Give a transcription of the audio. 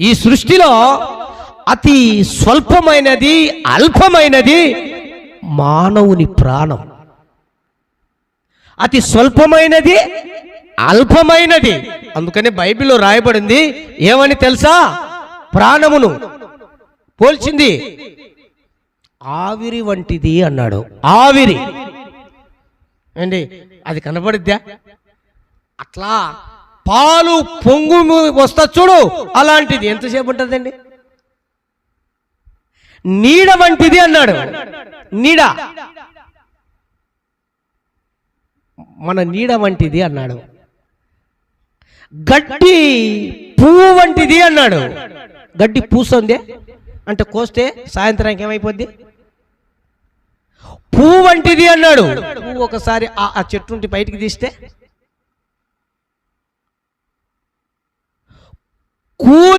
ఈ సృష్టిలో అతి స్వల్పమైనది అల్పమైనది మానవుని ప్రాణం. అతి స్వల్పమైనది అల్పమైనది. అందుకని బైబిల్లో రాయబడింది ఏమని తెలుసా? ప్రాణమును. పోల్చింది. ఆవిరి వంటిది అన్నాడు. ఆవిరి. ఏంటి? అది కనబడిద్దా? అట్లా పాలు పొంగు వస్తా చూడు అలాంటిది ఎంతసేపు ఉంటుందండి? నీడ వంటిది అన్నాడు. నీడ. మన నీడ వంటిది అన్నాడు. గడ్డి పువ్వు వంటిది అన్నాడు. గడ్డి పూస్తుంది? అంటే కోస్తే సాయంత్రానికి ఏమైపోద్ది? పువ్వు వంటిది అన్నాడు. పువ్వు ఒకసారి ఆ ఆ చెట్టు నుండి బయటికి తీస్తే good